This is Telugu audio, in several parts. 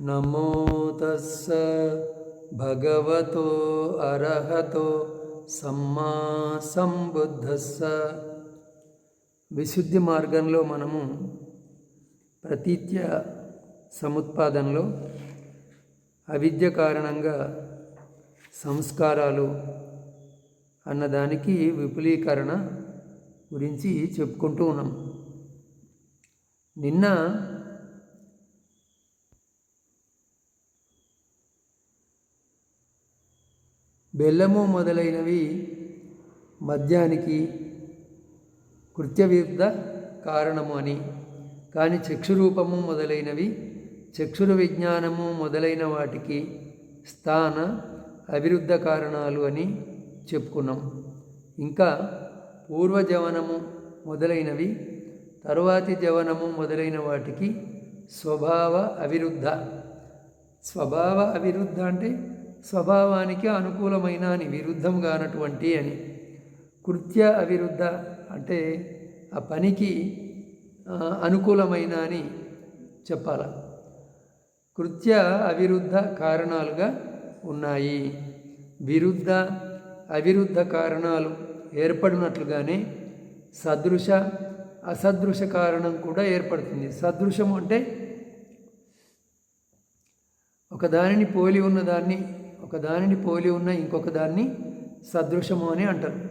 నమో తస్స భగవతో అర్హతో సమ్మా సంబుద్ధస్స. విశుద్ధి మార్గంలో మనము ప్రతీత్య సముత్పాదనలో అవిద్య కారణంగా సంస్కారాలు అన్నదానికి విపులీకరణ గురించి చెప్పుకుంటూ ఉన్నాం. నిన్న బెల్లము మొదలైనవి మద్యానికి కృత్యవిరుద్ధ కారణము అని. కానీ చక్షురూపము మొదలైనవి చక్షుర విజ్ఞానము మొదలైన వాటికి స్థాన అవిరుద్ధ కారణాలు అని చెప్పుకున్నాం. ఇంకా పూర్వజవనము మొదలైనవి తరువాతి జవనము మొదలైన వాటికి స్వభావ అవిరుద్ధ. స్వభావ అవిరుద్ధ అంటే స్వభావానికి అనుకూలమైన అని విరుద్ధం కానటువంటి అని. కృత్య అవిరుద్ధ అంటే ఆ పనికి అనుకూలమైన అని చెప్పాల. కృత్య అవిరుద్ధ కారణాలుగా ఉన్నాయి. విరుద్ధ అవిరుద్ధ కారణాలు ఏర్పడినట్లుగానే సదృశ అసదృశ కారణం కూడా ఏర్పడుతుంది. సదృశం అంటే ఒకదానిని పోలి ఉన్నదాన్ని ఒక దానిని పోలి ఉన్న ఇంకొక దాన్ని సదృశము అని అంటారు.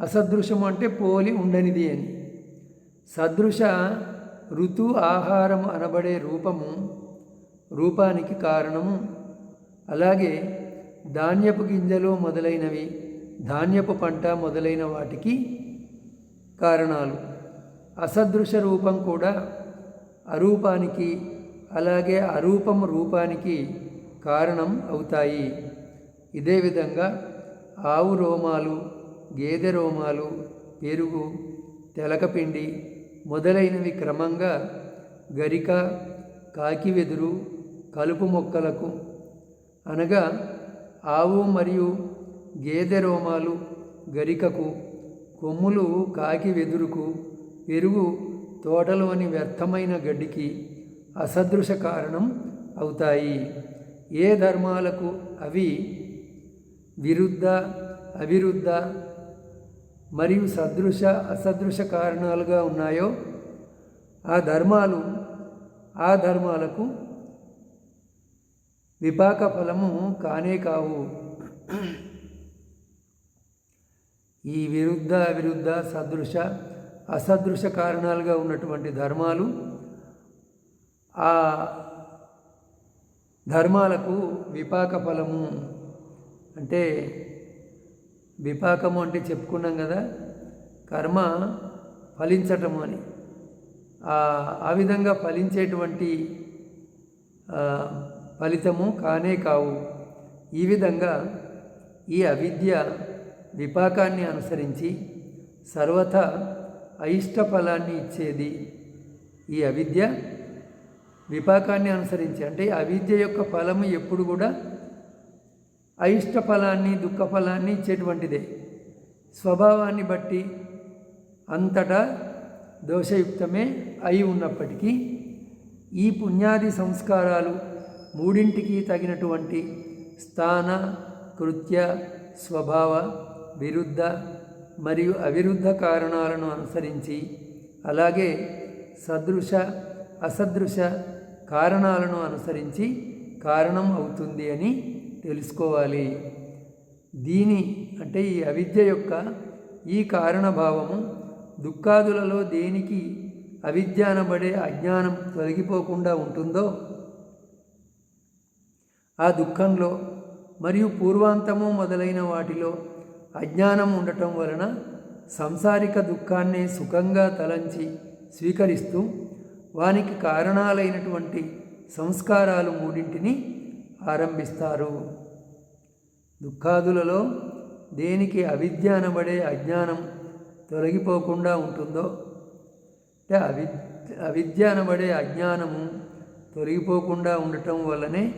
అసదృశము అంటే పోలి ఉండనిది అని. సదృశ ఋతు ఆహారము అనబడే రూపము రూపానికి కారణము. అలాగే ధాన్యపు గింజలు మొదలైనవి ధాన్యపు పంట మొదలైన వాటికి కారణాలు. అసదృశ రూపం కూడా అరూపానికి అలాగే అరూపం రూపానికి కారణం అవుతాయి. ఇదే విధంగా ఆవు రోమాలు గేదె రోమాలు పెరుగు తెలకపిండి మొదలైనవి క్రమంగా గరిక కాకి వెదురు కలుపు మొక్కలకు అనగా ఆవు మరియు గేదె రోమాలు గరికకు కొమ్ములు కాకి వెదురుకు పెరుగు తోటలోని వ్యర్థమైన గడ్డికి అసదృశ కారణం అవుతాయి. ఏ ధర్మాలకు అవి విరుద్ధ అవిరుద్ధ మరియు సదృశ అసదృశ కారణాలుగా ఉన్నాయో ఆ ధర్మాలు ఆ ధర్మాలకు విపాక ఫలము కానే కావు. ఈ విరుద్ధ అవిరుద్ధ సదృశ అసదృశ కారణాలుగా ఉన్నటువంటి ధర్మాలు ఆ ధర్మాలకు విపాక ఫలము. అంటే విపాకము అంటే చెప్పుకున్నాం కదా కర్మ ఫలించటము అని. ఆ విధంగా ఫలించేటువంటి ఫలితము కానే కావు. ఈ విధంగా ఈ అవిద్య విపాకాన్ని అనుసరించి సర్వత అయిష్ట ఫలాన్ని ఇచ్చేది ఈ అవిద్య విపాకాన్ని అనుసరించి. అంటే అవిద్య యొక్క ఫలము ఎప్పుడు కూడా అయిష్ట ఫలాన్ని దుఃఖ ఫలాన్ని ఇచ్చేటువంటిదే. స్వభావాన్ని బట్టి అంతటా దోషయుక్తమే అయి ఉన్నప్పటికీ ఈ పుణ్యాది సంస్కారాలు మూడింటికి తగినటువంటి స్థాన కృత్య స్వభావ విరుద్ధ మరియు అవిరుద్ధ కారణాలను అనుసరించి అలాగే సదృశ అసదృశ కారణాలను అనుసరించి కారణం అవుతుంది అని తెలుసుకోవాలి. దీని అంటే ఈ అవిద్య యొక్క ఈ కారణభావము దుఃఖాదులలో దేనికి అవిద్య అనబడే అజ్ఞానం తొలగిపోకుండా ఉంటుందో ఆ దుఃఖంలో మరియు పూర్వాంతము మొదలైన వాటిలో అజ్ఞానం ఉండటం వలన సంసారిక దుఃఖాన్ని సుఖంగా తలంచి స్వీకరిస్తూ వానికి కారణాలైనటువంటి సంస్కారాలు మూడింటిని ఆరంభిస్తారు. దుఃఖాదులలో దేనికి అవిద్య అనబడే అజ్ఞానం తొలగిపోకుండా ఉంటుందో? అంటే అవి అవిద్య అనబడే అజ్ఞానము తొలగిపోకుండా ఉండటం వల్లనే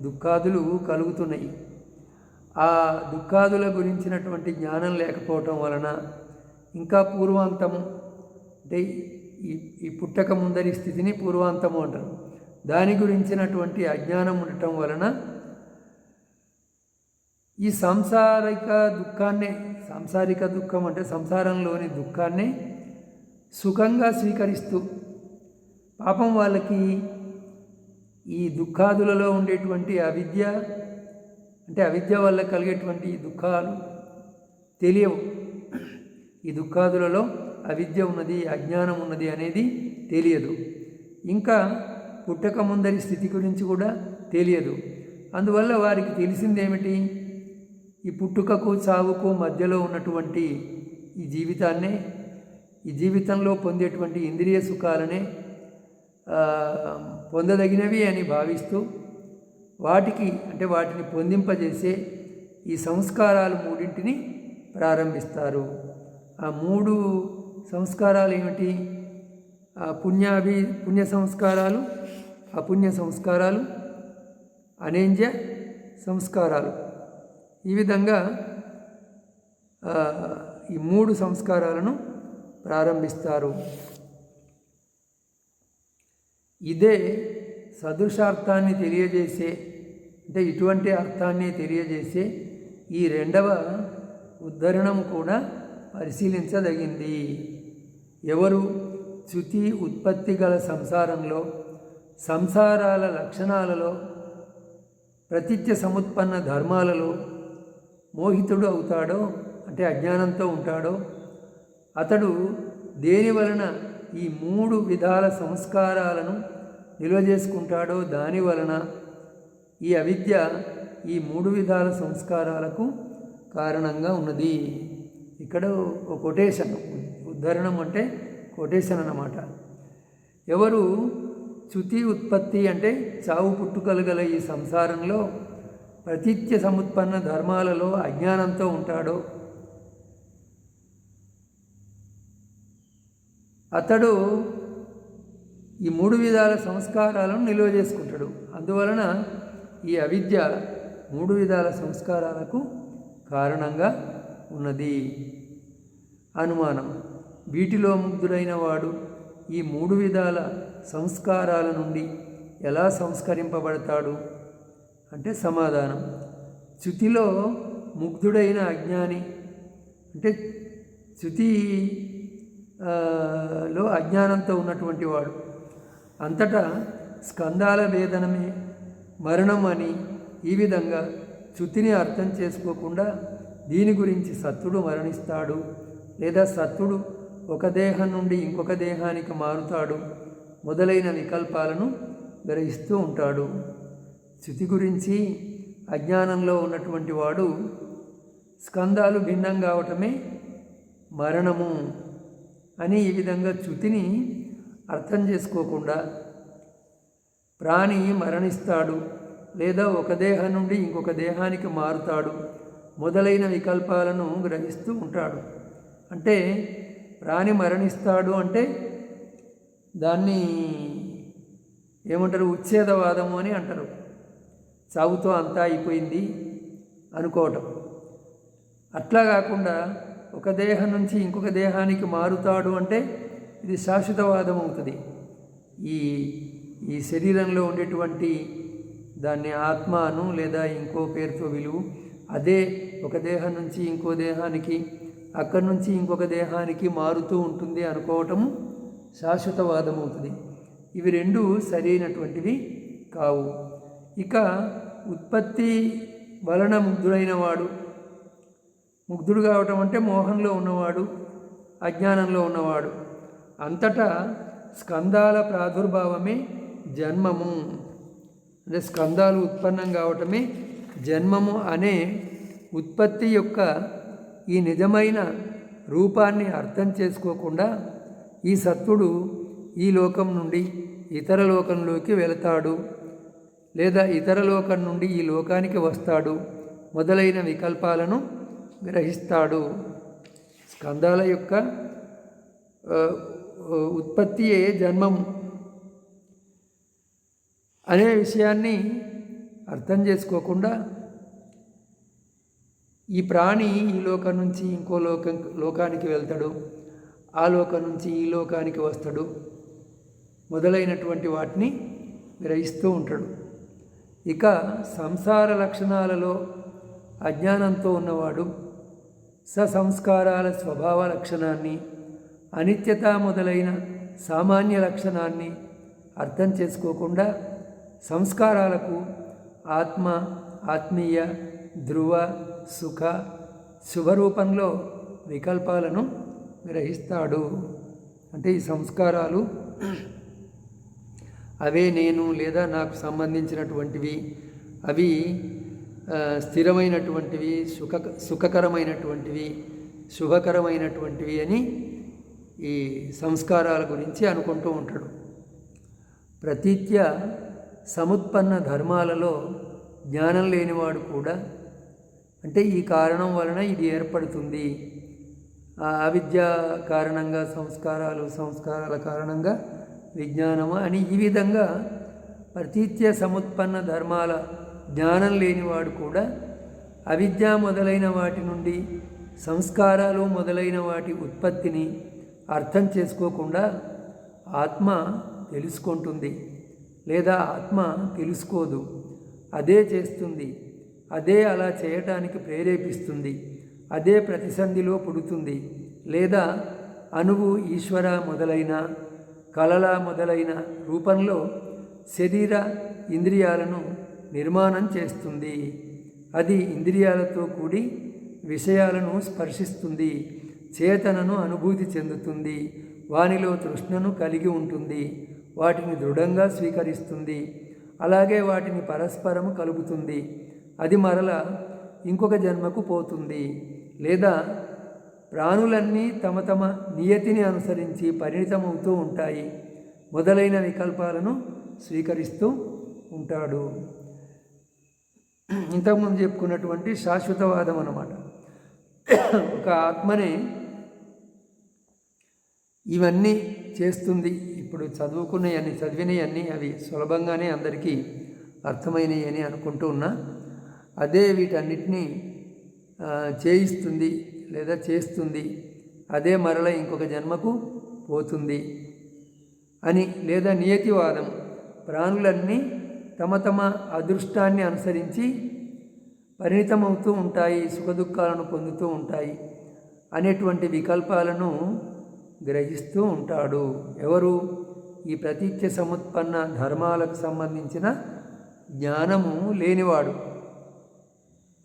దుఃఖాదులు కలుగుతున్నాయి. ఆ దుఃఖాదుల గురించినటువంటి జ్ఞానం లేకపోవటం వలన ఇంకా పూర్వాంతము అంటే ఈ ఈ పుట్టక ముందరి స్థితిని పూర్వాంతము అంటారు. దాని గురించినటువంటి అజ్ఞానం ఉండటం వలన ఈ సాంసారిక దుఃఖాన్నే సాంసారిక దుఃఖం అంటే సంసారంలోని దుఃఖాన్ని సుఖంగా స్వీకరిస్తూ పాపం వాళ్ళకి ఈ దుఃఖాదులలో ఉండేటువంటి అవిద్య అంటే అవిద్య వల్ల కలిగేటువంటి ఈ దుఃఖాలు తెలియవు. ఈ దుఃఖాదులలో అవిద్య ఉన్నది అజ్ఞానం ఉన్నది అనేది తెలియదు. ఇంకా పుట్టక ముందరి స్థితి గురించి కూడా తెలియదు. అందువల్ల వారికి తెలిసిందేమిటి? ఈ పుట్టుకకు చావుకు మధ్యలో ఉన్నటువంటి ఈ జీవితాన్నే ఈ జీవితంలో పొందేటువంటి ఇంద్రియ సుఖాలనే పొందదగినవి అని భావిస్తూ వాటికి అంటే వాటిని పొందింపజేసే ఈ సంస్కారాలు మూడింటిని ప్రారంభిస్తారు. ఆ మూడు సంస్కారాలు ఏమిటి? పుణ్యాభి పుణ్య సంస్కారాలు అపుణ్య సంస్కారాలు అనేంజ సంస్కారాలు. ఈ విధంగా ఈ మూడు సంస్కారాలను ప్రారంభిస్తారు. ఇదే సదృశార్థాన్ని తెలియజేసే అంటే ఇటువంటి అర్థాన్ని తెలియజేసే ఈ రెండవ ఉద్ధరణం కూడా పరిశీలించదగింది. ఎవరు శృతి ఉత్పత్తి గల సంసారంలో సంసారాల లక్షణాలలో ప్రతిత్య సముత్పన్న ధర్మాలలో మోహితుడు అవుతాడో అంటే అజ్ఞానంతో ఉంటాడో అతడు దేని వలన ఈ మూడు విధాల సంస్కారాలను నిల్వ చేసుకుంటాడో దాని వలన ఈ అవిద్య ఈ మూడు విధాల సంస్కారాలకు కారణంగా ఉన్నది. ఇక్కడ ఒక కొటేషన్ ఉద్ధరణం అంటే కొటేషన్ అన్నమాట. ఎవరు చ్యుతి ఉత్పత్తి అంటే చావు పుట్టుకలు గల ఈ సంసారంలో ప్రతిత్య సముత్పన్న ధర్మాలలో అజ్ఞానంతో ఉంటాడో. అతడు ఈ మూడు విధాల సంస్కారాలను నిల్వ చేసుకుంటాడు. అందువలన ఈ అవిద్య మూడు విధాల సంస్కారాలకు కారణంగా ఉన్నది. అనుమానం. వీటిలో ముగ్ధుడైన వాడు ఈ మూడు విధాల సంస్కారాల నుండి ఎలా సంస్కరింపబడతాడు? అంటే సమాధానం. చ్యుతిలో ముగ్ధుడైన అజ్ఞాని అంటే చ్యుతి లో అజ్ఞానంతో ఉన్నటువంటి వాడు. అంతటా స్కందాల వేదనమే మరణం అని ఈ విధంగా చ్యుతిని అర్థం చేసుకోకుండా దీని గురించి సత్తుడు మరణిస్తాడు లేదా సత్తుడు ఒక దేహం నుండి ఇంకొక దేహానికి మారుతాడు. మొదలైన వికల్పాలను గ్రహిస్తూ ఉంటాడు. స్థితి గురించి అజ్ఞానంలో ఉన్నటువంటి వాడు స్కందాలు భిన్నం కావటమే మరణము అని ఈ విధంగా చ్యుతిని అర్థం చేసుకోకుండా ప్రాణి మరణిస్తాడు లేదా ఒక దేహం నుండి ఇంకొక దేహానికి మారుతాడు మొదలైన వికల్పాలను గ్రహిస్తూ ఉంటాడు. అంటే ప్రాణి మరణిస్తాడు అంటే దాన్ని ఏమంటారు? ఉచ్ఛేదవాదము అని అంటారు. చావుతో అంతా అయిపోయింది అనుకోవటం. అట్లా కాకుండా ఒక దేహం నుంచి ఇంకొక దేహానికి మారుతాడు అంటే ఇది శాశ్వతవాదం అవుతుంది. ఈ ఈ శరీరంలో ఉండేటువంటి దాన్ని ఆత్మను లేదా ఇంకో పేరుతో విలువ అదే ఒక దేహం నుంచి ఇంకో దేహానికి అక్కడి నుంచి ఇంకొక దేహానికి మారుతూ ఉంటుంది అనుకోవటము శాశ్వతవాదం అవుతుంది ఇవి రెండు సరైనటువంటివి కావు. ఇక ఉత్పత్తి వలన ముగ్ధుడైన వాడు ముగ్ధుడు కావటం అంటే మోహంలో ఉన్నవాడు అజ్ఞానంలో ఉన్నవాడు. అంతటా స్కందాల ప్రాదుర్భావమే జన్మము. అంటే స్కందాలు ఉత్పన్నం కావటమే జన్మము అనే ఉత్పత్తి యొక్క ఈ నిజమైన రూపాన్ని అర్థం చేసుకోకుండా ఈ సత్వుడు ఈ లోకం నుండి ఇతర లోకంలోకి వెళతాడు లేదా ఇతర లోకం నుండి ఈ లోకానికి వస్తాడు మొదలైన వికల్పాలను గ్రహిస్తాడు. స్కందాల యొక్క ఉత్పత్తియే జన్మం అనే విషయాన్ని అర్థం చేసుకోకుండా ఈ ప్రాణి ఈ లోకం నుంచి ఇంకో లోకం లోకానికి వెళ్తాడు. ఆ లోకం నుంచి ఈ లోకానికి వస్తాడు. మొదలైనటువంటి వాటిని గ్రహిస్తూ ఉంటాడు. ఇక సంసార లక్షణాలలో అజ్ఞానంతో ఉన్నవాడు ససంస్కారాల స్వభావ లక్షణాన్ని అనిత్యత మొదలైన సామాన్య లక్షణాన్ని అర్థం చేసుకోకుండా సంస్కారాలకు ఆత్మ ఆత్మీయ ధ్రువ సుఖ శుభరూపంలో వికల్పాలను గ్రహిస్తాడు. అంటే ఈ సంస్కారాలు అవే నేను లేదా నాకు సంబంధించినటువంటివి అవి స్థిరమైనటువంటివి సుఖ సుఖకరమైనటువంటివి శుభకరమైనటువంటివి అని ఈ సంస్కారాల గురించి అనుకుంటూ ఉంటాడు. ప్రతీత్య సముత్పన్న ధర్మాలలో జ్ఞానం లేనివాడు కూడా అంటే ఈ కారణం వలన ఇది ఏర్పడుతుంది. అవిద్య కారణంగా సంస్కారాలు సంస్కారాల కారణంగా విజ్ఞానము అని ఈ విధంగా ప్రతీత్య సముత్పన్న ధర్మాల జ్ఞానం లేనివాడు కూడా అవిద్య మొదలైన వాటి నుండి సంస్కారాలు మొదలైన వాటి ఉత్పత్తిని అర్థం చేసుకోకుండా ఆత్మ తెలుసుకుంటుంది లేదా ఆత్మ తెలుసుకోదు. అదే చేస్తుంది. అదే అలా చేయటానికి ప్రేరేపిస్తుంది. అదే ప్రతిసంధిలో పుడుతుంది. లేదా అణువు ఈశ్వర మొదలైన కళల మొదలైన రూపంలో శరీర ఇంద్రియాలను నిర్మాణం చేస్తుంది. అది ఇంద్రియాలతో కూడి విషయాలను స్పర్శిస్తుంది. చేతనను అనుభూతి చెందుతుంది. వానిలో తృష్ణను కలిగి ఉంటుంది. వాటిని దృఢంగా స్వీకరిస్తుంది. అలాగే వాటిని పరస్పరం కలుపుతుంది. అది మరల ఇంకొక జన్మకు పోతుంది. లేదా ప్రాణులన్నీ తమ తమ నియతిని అనుసరించి పరిణితమవుతూ ఉంటాయి. మొదలైన వికల్పాలను స్వీకరిస్తూ ఉంటాడు. ఇంతకుముందు చెప్పుకున్నటువంటి శాశ్వతవాదం అన్నమాట. ఒక ఆత్మనే ఇవన్నీ చేస్తుంది. ఇప్పుడు చదువుకున్నవన్నీ చదివినవన్నీ అవి సులభంగానే అందరికీ అర్థమైనవి అని అనుకుంటూ ఉన్నా అదే వీటన్నిటినీ చేయిస్తుంది లేదా చేస్తుంది. అదే మరల ఇంకొక జన్మకు పోతుంది అని లేదా నియతివాదం. ప్రాణులన్నీ తమ తమ అదృష్టాన్ని అనుసరించి పరిణితమవుతూ ఉంటాయి సుఖదుఖాలను పొందుతూ ఉంటాయి అనేటువంటి వికల్పాలను గ్రహిస్తూ ఉంటాడు. ఎవరు? ఈ ప్రతీత్య సముత్పన్న ధర్మాలకు సంబంధించిన జ్ఞానము లేనివాడు.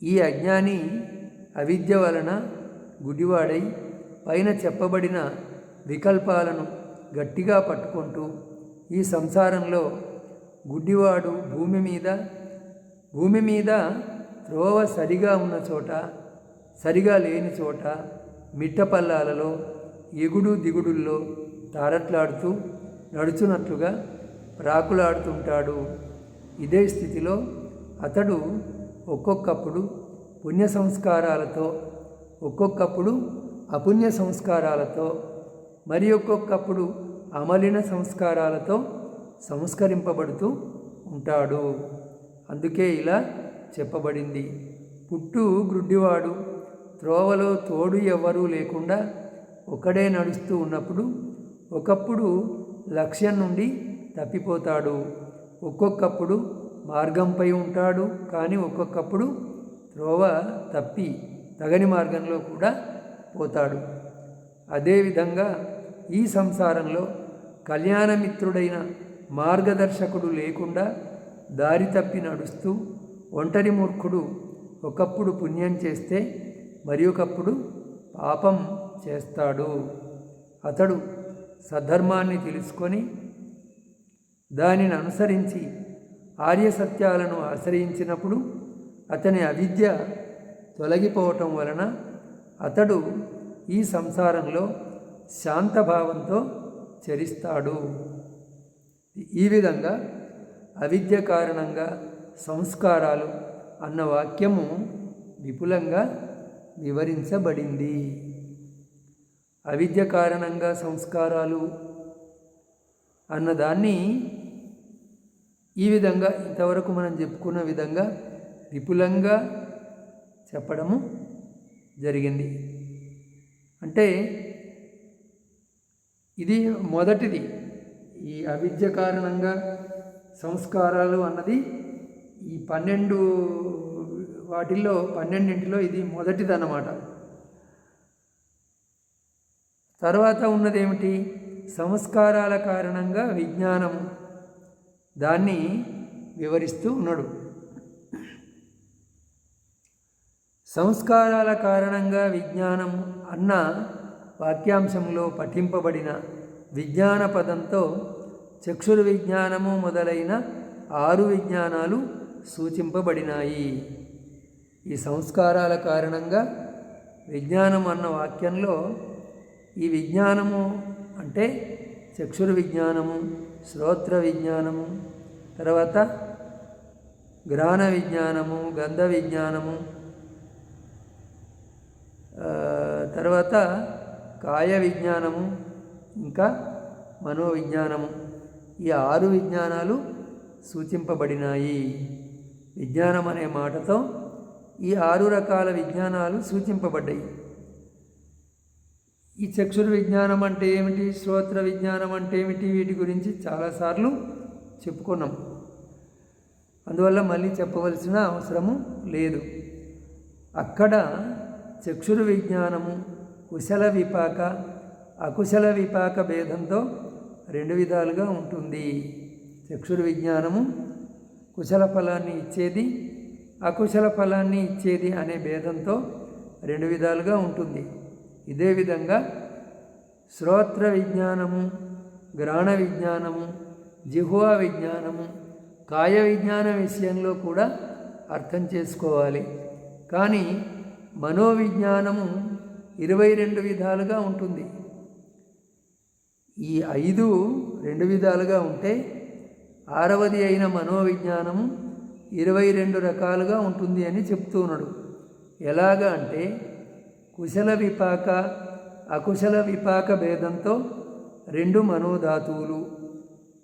ఈ అజ్ఞాని అవిద్య వలన గుడివాడై పైన చెప్పబడిన వికల్పాలను గట్టిగా పట్టుకుంటూ ఈ సంసారంలో గుడ్డివాడు భూమి మీద భూమి మీద త్రోవ సరిగా ఉన్న చోట సరిగా లేని చోట మిట్టపల్లాలలో ఎగుడు దిగుడుల్లో తారట్లాడుతూ నడుచున్నట్లుగా ప్రాకులాడుతుంటాడు. ఇదే స్థితిలో అతడు ఒక్కొక్కప్పుడు పుణ్య సంస్కారాలతో ఒక్కొక్కప్పుడు అపుణ్య సంస్కారాలతో మరి ఒక్కొక్కప్పుడు అమలిన సంస్కారాలతో సంస్కరింపబడుతూ ఉంటాడు. అందుకే ఇలా చెప్పబడింది. పుట్టు గ్రుడ్డివాడు త్రోవలో తోడు ఎవ్వరూ లేకుండా ఒకడే నడుస్తూ ఉన్నప్పుడు ఒకప్పుడు లక్ష్యం నుండి తప్పిపోతాడు. ఒక్కొక్కప్పుడు మార్గంపై ఉంటాడు కానీ ఒక్కొక్కప్పుడు త్రోవ తప్పి తగని మార్గంలో కూడా పోతాడు. అదేవిధంగా ఈ సంసారంలో కళ్యాణమిత్రుడైన మార్గదర్శకుడు లేకుండా దారి తప్పి నడుస్తూ ఒంటరి మూర్ఖుడు ఒకప్పుడు పుణ్యం చేస్తే మరి ఒకప్పుడు పాపం చేస్తాడు. అతడు సద్ధర్మాన్ని తెలుసుకొని దానిని అనుసరించి ఆర్యసత్యాలను ఆశ్రయించినప్పుడు అతని అవిద్య తొలగిపోవటం వలన అతడు ఈ సంసారంలో శాంతభావంతో చరిస్తాడు. ఈ విధంగా అవిద్య కారణంగా సంస్కారాలు అన్న వాక్యము విపులంగా వివరించబడింది. అవిద్య కారణంగా సంస్కారాలు అన్నదాన్ని ఈ విధంగా ఇంతవరకు మనం చెప్పుకున్న విధంగా విపులంగా చెప్పడము జరిగింది. అంటే ఇది మొదటిది. ఈ అవిద్య కారణంగా సంస్కారాలు అన్నది ఈ పన్నెండు వాటిల్లో పన్నెండింటిలో ఇది మొదటిది అన్నమాట తర్వాత ఉన్నది ఏమిటి సంస్కారాల కారణంగా విజ్ఞానము దాన్ని వివరిస్తూ ఉన్నాడు. సంస్కారాల కారణంగా విజ్ఞానం అన్న వాక్యాంశంలో పఠింపబడిన విజ్ఞాన పదంతో చక్షుర విజ్ఞానము మొదలైన ఆరు విజ్ఞానాలు సూచింపబడినాయి. ఈ సంస్కారాల కారణంగా విజ్ఞానం అన్న వాక్యంలో ఈ విజ్ఞానము అంటే చక్షుర విజ్ఞానము శ్రోత్ర విజ్ఞానము తర్వాత గ్రహణ విజ్ఞానము గంధ విజ్ఞానము తర్వాత కాయ విజ్ఞానము ఇంకా మనోవిజ్ఞానము. ఈ ఆరు విజ్ఞానాలు సూచింపబడినాయి. విజ్ఞానం అనే మాటతో ఈ ఆరు రకాల విజ్ఞానాలు సూచింపబడ్డాయి. ఈ చక్షుర విజ్ఞానం అంటే ఏమిటి? శ్రోత్ర విజ్ఞానం అంటే ఏమిటి? వీటి గురించి చాలాసార్లు చెప్పుకున్నాం. అందువల్ల మళ్ళీ చెప్పవలసిన అవసరము లేదు. అక్కడ చక్షుర విజ్ఞానము కుశల విపాక అకుశల విపాక భేదంతో రెండు విధాలుగా ఉంటుంది. చక్షుర విజ్ఞానము కుశల ఫలాన్ని ఇచ్చేది అకుశల ఫలాన్ని ఇచ్చేది అనే భేదంతో రెండు విధాలుగా ఉంటుంది. ఇదే విధంగా శ్రోత్ర విజ్ఞానము గ్రాణ విజ్ఞానము జిహ్వా విజ్ఞానము కాయ విజ్ఞాన విషయంలో కూడా అర్థం చేసుకోవాలి. కానీ మనోవిజ్ఞానము ఇరవై రెండు విధాలుగా ఉంటుంది. ఈ ఐదు రెండు విధాలుగా ఉంటే ఆరవది అయిన మనోవిజ్ఞానము ఇరవై రెండు రకాలుగా ఉంటుంది అని చెప్తున్నాడు ఎలాగా అంటే కుశల విపాక అకుశల విపాక భేదంతో రెండు మనోధాతువులు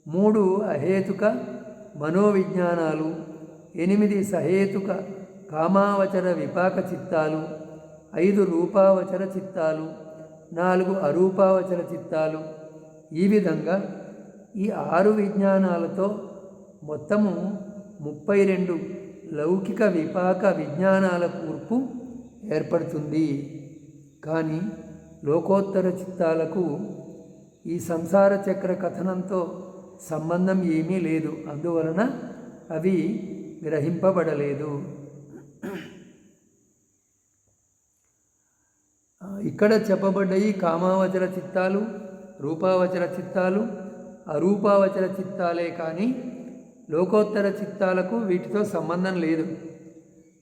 మూడు అహేతుక మనోవిజ్ఞానాలు ఎనిమిది సహేతుక కామావచర విపాక చిత్తాలు ఐదు రూపావచర చిత్తాలు నాలుగు అరూపావచర చిత్తాలు. ఈ విధంగా ఈ ఆరు విజ్ఞానాలతో మొత్తము ముప్పై రెండు లౌకిక విపాక విజ్ఞానాల కూర్పు ఏర్పడుతుంది. కానీ లోకోత్తర చిత్తాలకు ఈ సంసార చక్ర కథనంతో సంబంధం ఏమీ లేదు. అందువలన అవి గ్రహింపబడలేదు ఆ, ఇక్కడ చెప్పబడ్డాయి కామావచర చిత్తాలు రూపావచర చిత్తాలు అరూపావచర చిత్తాలే కానీ లోకోత్తర చిత్తాలకు వీటితో సంబంధం లేదు.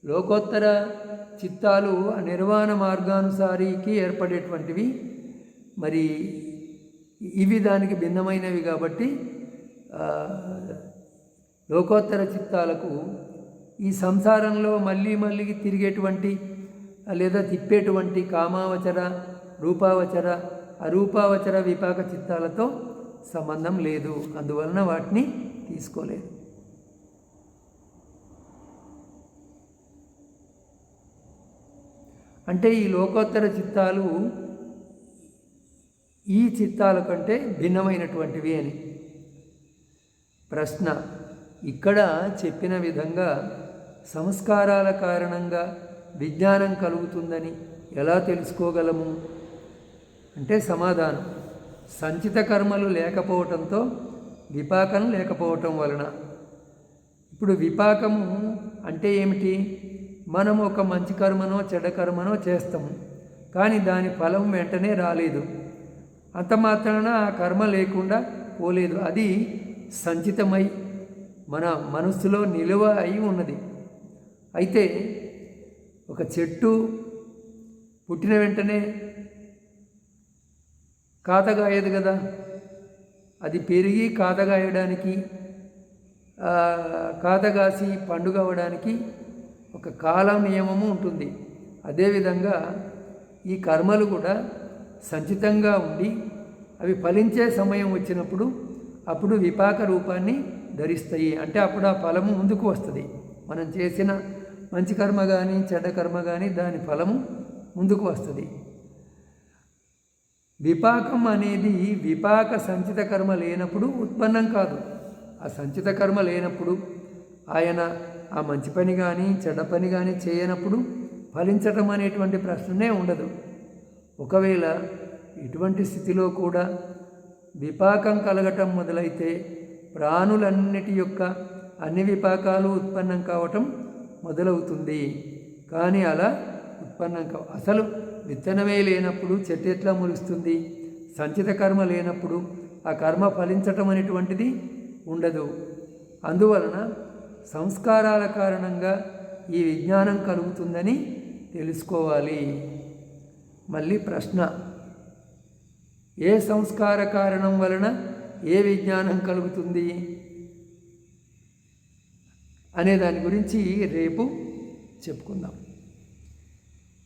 లోకోత్తర చిత్తాలు ఆ నిర్వాణ మార్గానుసారికి ఏర్పడేటువంటివి. మరి ఇవి దానికి భిన్నమైనవి కాబట్టి లోకోత్తర చిత్తాలకు ఈ సంసారంలో మళ్ళీ మళ్ళీ తిరిగేటువంటి లేదా తిప్పేటువంటి కామావచర రూపావచర అరూపావచర విపాక చిత్తాలతో సంబంధం లేదు. అందువలన వాటిని తీసుకోలేదు. అంటే ఈ లోకోత్తర చిత్తాలు ఈ చిత్తాల కంటే భిన్నమైనటువంటివి అని. ప్రశ్న ఇక్కడ చెప్పిన విధంగా సంస్కారాల కారణంగా విజ్ఞానం కలుగుతుందని ఎలా తెలుసుకోగలము? అంటే సమాధానం. సంచిత కర్మలు లేకపోవటంతో విపాకం లేకపోవటం వలన. ఇప్పుడు విపాకము అంటే ఏమిటి? మనం ఒక మంచి కర్మనో చెడ్డ కర్మనో చేస్తాము కానీ దాని ఫలం వెంటనే రాలేదు. అంత మాత్రాన ఆ కర్మ లేకుండా పోలేదు. అది సంచితమై మన మనస్సులో నిలువ అయి ఉన్నది. అయితే ఒక చెట్టు పుట్టిన వెంటనే కాతగాయదు కదా. అది పెరిగి కాతగాయడానికి కాతగాసి పండుగ అవ్వడానికి ఒక కాల నియమము ఉంటుంది. అదేవిధంగా ఈ కర్మలు కూడా సంచితంగా ఉండి అవి ఫలించే సమయం వచ్చినప్పుడు అప్పుడు విపాక రూపాన్ని ధరిస్తాయి. అంటే అప్పుడు ఆ ఫలము ముందుకు వస్తుంది. మనం చేసిన మంచి కర్మ కానీ చెడ్డ కర్మ కానీ దాని ఫలము ముందుకు వస్తుంది. విపాకం అనేది విపాక సంచిత కర్మ లేనప్పుడు ఉత్పన్నం కాదు. ఆ సంచిత కర్మ లేనప్పుడు ఆయన ఆ మంచి పని కానీ చెడ్డ పని కానీ చేయనప్పుడు ఫలించటం అనేటువంటి ప్రశ్ననే ఉండదు. ఒకవేళ ఇటువంటి స్థితిలో కూడా విపాకం కలగటం మొదలైతే ప్రాణులన్నిటి యొక్క అన్ని విపాకాలు ఉత్పన్నం కావటం మొదలవుతుంది. కానీ అలా ఉత్పన్నం అసలు విత్తనమే లేనప్పుడు చెట్టు ఎట్లా మొలుస్తుంది? సంచిత కర్మ లేనప్పుడు ఆ కర్మ ఫలించటం అనేటువంటిది ఉండదు. అందువలన సంస్కారాల కారణంగా ఈ విజ్ఞానం కలుగుతుందని తెలుసుకోవాలి. మళ్ళీ ప్రశ్న. ఏ సంస్కార కారణం వలన ఏ విజ్ఞానం కలుగుతుంది? అనే దాని గురించి రేపు చెప్పుకుందాం.